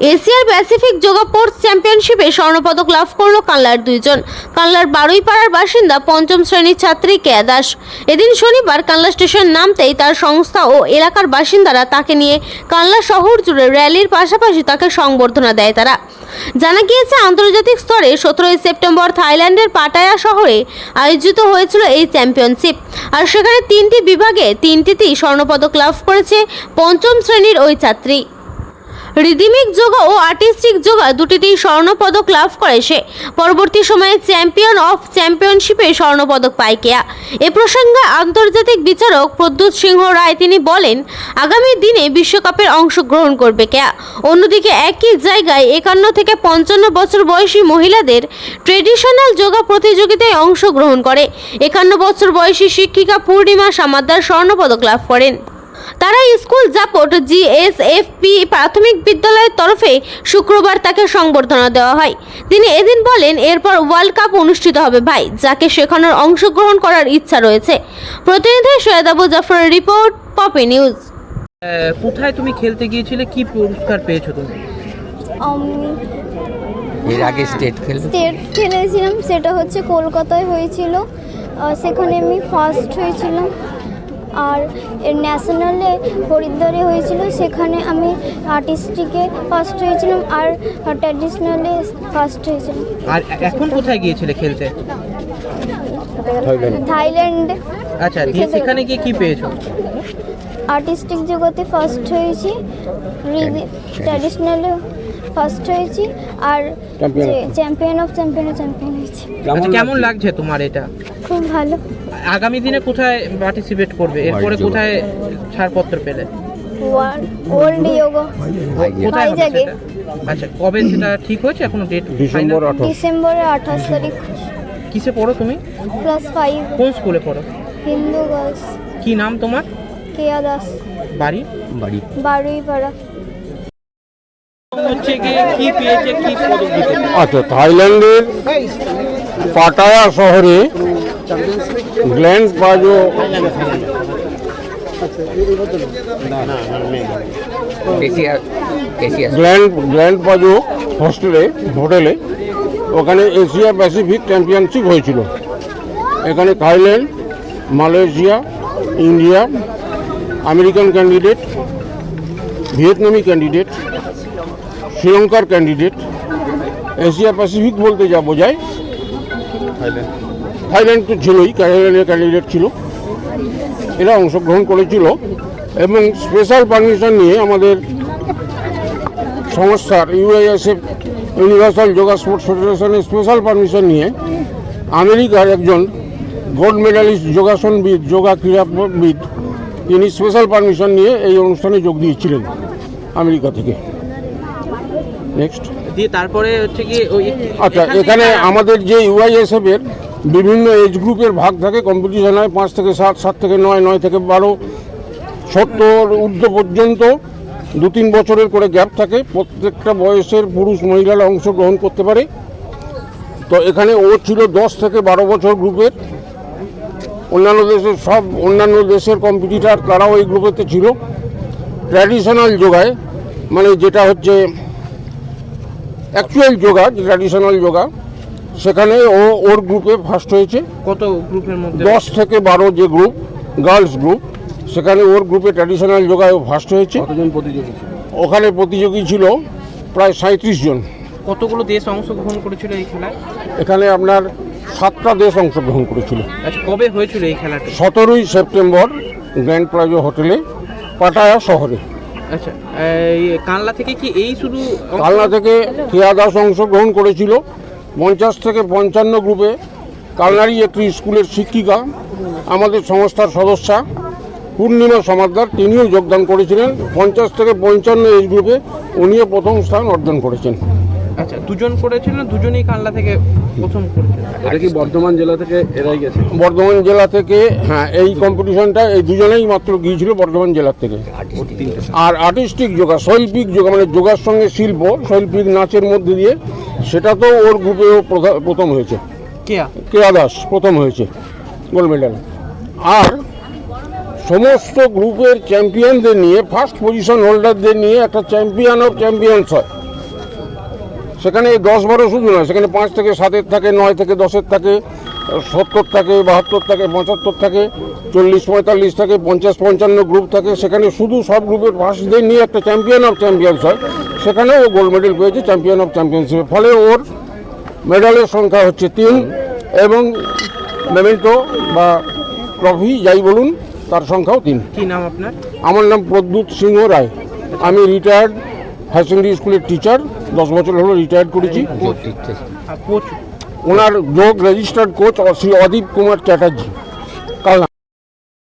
এশিয়ার Pacific yoga sports চ্যাম্পিয়নশিপে স্বর্ণপদক লাভ করল কানলার দুইজন। কানলার বারুইপাড়ার বাসিন্দা পঞ্চম শ্রেণির ছাত্রী কেয়া দাস। এদিন শনিবার কানলা স্টেশন নামতেই তার সংস্থা ও এলাকার বাসিন্দারা তাকে নিয়ে কানলা শহর জুড়ে র্যালির পাশাপাশি তাকে সংবর্ধনা দেয় তারা। জানা গিয়েছে, আন্তর্জাতিক স্তরে সতেরোই সেপ্টেম্বর থাইল্যান্ডের পাটায়া শহরে আয়োজিত হয়েছিল এই চ্যাম্পিয়নশিপ। আর সেখানে তিনটি বিভাগে তিনটিতেই স্বর্ণপদক লাভ করেছে পঞ্চম শ্রেণির ওই ছাত্রী। রিদিমিক যোগা ও আর্টিস্টিক যোগা দুটিতেই স্বর্ণপদক লাভ করে সে। পরবর্তী সময়ে চ্যাম্পিয়ন অফ চ্যাম্পিয়নশিপে স্বর্ণপদক পায় কেয়া। এ প্রসঙ্গে আন্তর্জাতিক বিচারক প্রদ্যুৎ সিংহ রায় তিনি বলেন, আগামী দিনে বিশ্বকাপের অংশগ্রহণ করবে কেয়া। অন্যদিকে একই জায়গায় একান্ন থেকে পঞ্চান্ন বছর বয়সী মহিলাদের ট্রেডিশনাল যোগা প্রতিযোগিতায় অংশগ্রহণ করে। একান্ন বছর বয়সী শিক্ষিকা পূর্ণিমা সামাদ্দার স্বর্ণপদক লাভ করেন। তারা স্কুল জাপট জিএসএফপি প্রাথমিক বিদ্যালয়ের তরফে শুক্রবার তাকে সংবর্ধনা দেওয়া হয়। তিনি এদিন বলেন এরপর ওয়ার্ল্ড কাপ অনুষ্ঠিত হবে ভাই যাকে শেখানোর অংশগ্রহণ করার ইচ্ছা রয়েছে। প্রতিনিধি সৈয়দ আবু জাফরের রিপোর্ট পপি নিউজ। কোথায় তুমি খেলতে গিয়েছিলে? কি পুরস্কার পেয়েছ তুমি? এর আগে স্টেট খেল স্টেট খেলেছিলাম সেটা হচ্ছে কলকাতায় হয়েছিল। সেখানে আমি ফার্স্ট হয়েছিলাম। আর ন্যাশনালে হরিদ্বারে হয়েছিল সেখানে আমি আর্টিস্টিকে ফার্স্ট হয়েছিলাম আর ট্র্যাডিশনালে ফার্স্ট হয়েছিলাম। আর এখন কোথায় গিয়েছিলে খেলতে? থাইল্যান্ডে। আচ্ছা দিয়ে সেখানে গিয়ে কি পেয়েছ? আর্টিস্টিক জগতে ফার্স্ট হয়েছি। ট্র্যাডিশনালে ফার্স্ট হয়েছি আর চ্যাম্পিয়ন অফ চ্যাম্পিয়ন চ্যাম্পিয়ন হয়েছি। আচ্ছা কেমন লাগছে তোমার এটা? খুব ভালো। আগামী দিনে কোথায় পার্টিসিপেট করবে? এরপরে কোথায় ছাড়পত্র পেলে? ওল্ড যোগা কোথায় হবে আচ্ছা কবে সেটা ঠিক হয়েছে? এখনও ডেট ডিসেম্বর আঠাশ। ডিসেম্বরের আঠাশ তারিখ। কিসে পড়ো তুমি? ক্লাস ফাইভ কোন স্কুলে পড়ো? হিন্দু গার্লস কি নাম তোমার? কেয়া দাস বাড়ি? বাড়ি। বারুইপাড়া। হচ্ছে আচ্ছা থাইল্যান্ডের পাটায়া শহরে grand plaza grand grand plaza হোস্টেলে, হোটেলে, ওখানে এশিয়া প্যাসিফিক চ্যাম্পিয়নশিপ হয়েছিল। এখানে Thailand, Malaysia, India, American candidate, Vietnamese candidate শ্রীলঙ্কার ক্যান্ডিডেট এশিয়া প্যাসিফিক বলতে যা বোঝায়। থাইল্যান্ড। তো ছিলই থাইল্যান্ডের ক্যান্ডিডেট ছিল। এরা অংশগ্রহণ করেছিল। এবং স্পেশাল পারমিশন নিয়ে আমাদের সংস্থার ইউআইএসএফ ইউনিভার্সাল যোগা স্পোর্টস ফেডারেশনের স্পেশাল পারমিশন নিয়ে আমেরিকার একজন গোল্ড মেডালিস্ট যোগাসনবিদ যোগা ক্রীড়াবিদ তিনি স্পেশাল পারমিশন নিয়ে এই অনুষ্ঠানে যোগ দিয়েছিলেন আমেরিকা থেকে। নেক্সট দিয়ে তারপরে হচ্ছে কি ওই আচ্ছা এখানে আমাদের যে ইউআইএসএফ এর বিভিন্ন এজ গ্রুপের ভাগ থাকে কম্পিটিশন হয় পাঁচ থেকে সাত সাত থেকে নয় নয় থেকে বারো সত্তর ঊর্ধ্ব পর্যন্ত দু তিন বছরের করে গ্যাপ থাকে। প্রত্যেকটা বয়সের পুরুষ মহিলারা অংশগ্রহণ করতে পারে। তো এখানে ও ছিল দশ থেকে বারো বছর গ্রুপের অন্যান্য দেশের সব অন্যান্য দেশের কম্পিটিটার তারাও এই গ্রুপেতে ছিল। ট্র্যাডিশনাল যোগায়। মানে যেটা হচ্ছে অ্যাকচুয়াল যোগা ট্র্যাডিশনাল যোগা সেখানে ও ওর গ্রুপে ফার্স্ট হয়েছে। কত গ্রুপের মধ্যে? দশ থেকে বারো যে গ্রুপ গার্লস গ্রুপ সেখানে ওর গ্রুপে ট্র্যাডিশনাল যোগায় ও ফার্স্ট হয়েছে। ওখানে প্রতিযোগী ছিল প্রায় সাঁত্রিশ জন। কতগুলো দেশ অংশগ্রহণ করেছিল এই খেলায়? এখানে আপনার সাতটা দেশ অংশগ্রহণ করেছিল। আচ্ছা কবে হয়েছিল এই খেলাটা? সতেরোই সেপ্টেম্বর গ্র্যান্ড প্লাজো হোটেলে পাটায়া শহরে। আচ্ছা এই কানলা থেকে কি এই শুধু কালনা থেকে কেয়া দাস অংশগ্রহণ করেছিল। পঞ্চাশ থেকে পঞ্চান্ন গ্রুপে কালনারই একটি স্কুলের শিক্ষিকা, আমাদের সংস্থার সদস্যা, পূর্ণিমা সমাদ্দার, তিনিও যোগদান করেছিলেন। পঞ্চাশ থেকে পঞ্চান্ন এই গ্রুপে উনিও প্রথম স্থান অর্জন করেছেন। আচ্ছা দুজন করেছিল দুজনেই কানলা থেকে প্রথম করেছিল। এটা কি বর্ধমান জেলা থেকে এরাই গেছে? বর্ধমান জেলা থেকে হ্যাঁ এই কম্পিটিশনটা এই দুজনেই মাত্র গিয়েছিল বর্ধমান জেলার থেকে। আর আর্টিস্টিক যোগা শৈল্পিক যোগা মানে যোগার সঙ্গে শিল্প শৈল্পিক নাচের মধ্যে দিয়ে সেটা তো ওর গ্রুপেও প্রথা- প্রথম হয়েছে। কেয়া? কেয়া দাস প্রথম হয়েছে গোল্ড মেডেল। আর সমস্ত গ্রুপের চ্যাম্পিয়নদের নিয়ে ফার্স্ট পজিশন হোল্ডারদের নিয়ে একটা চ্যাম্পিয়ন অফ চ্যাম্পিয়ন্স হয়। সেখানে দশ বারো শুধু নয় সেখানে পাঁচ থেকে সাতের থাকে নয় থেকে দশের থাকে সত্তর থাকে বাহাত্তর থাকে পঁচাত্তর থাকে চল্লিশ পঁয়তাল্লিশ থাকে পঞ্চাশ পঞ্চান্ন গ্রুপ থাকে সেখানে শুধু সব গ্রুপের ফার্স্টদের নিয়ে একটা চ্যাম্পিয়ন অফ চ্যাম্পিয়ন্স হয়। সেখানেও ও গোল্ড মেডেল পেয়েছে চ্যাম্পিয়ন অফ চ্যাম্পিয়নশিপে ফলে ওর মেডালের সংখ্যা হচ্ছে তিন এবং মেমেন্টো বা ট্রফি যাই বলুন তার সংখ্যাও তিন। কি নাম আপনার? আমার নাম প্রদ্যুৎ সিংহ রায়। আমি রিটায়ার্ড হায়ার সেকেন্ডারি স্কুলের টিচার দশ বছর হলো রিটায়ার্ড করেছি। কোচ ওনার যোগ রেজিস্টার্ড কোচ শ্রী অদীপ কুমার চ্যাটার্জি। কালনা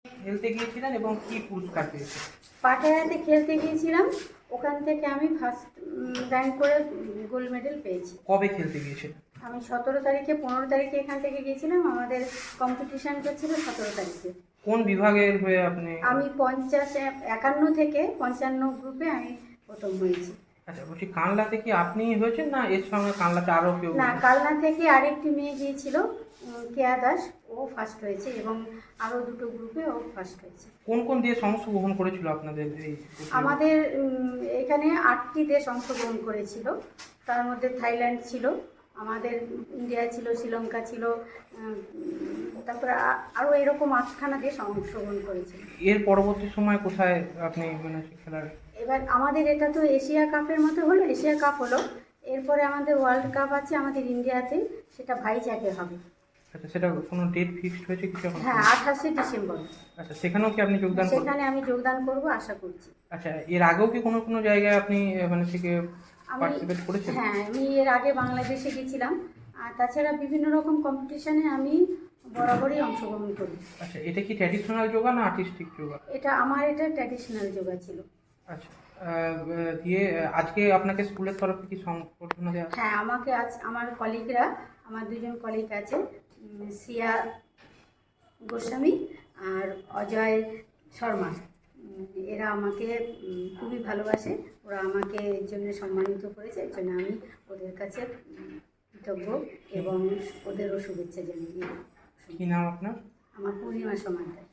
খেলতে গিয়েছিলেন এবং কি পুরস্কার পেয়েছেন? পাটায়াতে খেলতে গিয়েছিলাম ওখান থেকে আমি ফার্স্ট র্যাঙ্ক করে গোল্ড মেডেল পেয়েছি। কবে খেলতে গিয়েছিলেন? আমি সতেরো তারিখে পনেরো তারিখে এখান থেকে গিয়েছিলাম আমাদের কম্পিটিশানটা ছিল সতেরো তারিখে। কোন বিভাগের হয়ে আপনি আমি পঞ্চাশ একান্ন থেকে পঞ্চান্ন গ্রুপে আমি প্রথম হয়েছি। আচ্ছা বলছি কানলাতে কি আপনি হয়েছেন না এর সঙ্গে কানলাতে আরও কেউ না কালনা থেকে আরেকটি মেয়ে গিয়েছিল কেয়া দাস। ও ফার্স্ট হয়েছে এবং আরও দুটো গ্রুপে ও ফার্স্ট হয়েছে। কোন কোন দেশ অংশগ্রহণ করেছিল আপনাদের এই আমাদের এখানে আটটি দেশ অংশগ্রহণ করেছিল। তার মধ্যে থাইল্যান্ড ছিল আমাদের ইন্ডিয়া ছিল শ্রীলঙ্কা ছিল তারপরে আরও এরকম আটখানা দেশ অংশগ্রহণ করেছিল। এর পরবর্তী সময় কোথায় আপনি মানে খেলার এবার আমাদের এটা তো এশিয়া কাপের মতো হলো এশিয়া কাপ হলো। এরপরে আমাদের ওয়ার্ল্ড কাপ আছে আমাদের ইন্ডিয়াতে সেটা ভাইজ্যাগে হবে। আচ্ছা সেটা কোনো ডেট ফিক্সড হয়েছে কিছু হ্যাঁ আঠাশে ডিসেম্বর। আচ্ছা সেখানেও কি আপনি যোগদান সেখানে আমি যোগদান করব আশা করছি। আচ্ছা এর আগেও কি কোনো কোনো জায়গায় আপনি মানে থেকে পার্টিসিপেট করেছেন? হ্যাঁ আমি এর আগে বাংলাদেশে গেছিলাম। আর তাছাড়া বিভিন্ন রকম কম্পিটিশনে আমি বরাবরই অংশগ্রহণ করি। আচ্ছা এটা কি ট্র্যাডিশনাল যোগা না আর্টিস্টিক যোগা? এটা আমার এটা ট্র্যাডিশনাল যোগা ছিল। আচ্ছা দিয়ে আজকে আপনাকে স্কুলের তরফে কি সংবর্ধনা দেওয়া হ্যাঁ আমাকে আজ আমার কলিগরা আমার দুজন কলিগ আছে সিয়া গোস্বামী আর অজয় শর্মা। এরা আমাকে খুবই ভালোবাসে ওরা আমাকে এর জন্য সম্মানিত করেছে এর জন্য আমি ওদের কাছে কৃতজ্ঞ এবং ওদেরও শুভেচ্ছা জানিয়ে কি নাম আপনার? আমার পূর্ণিমা সমাদার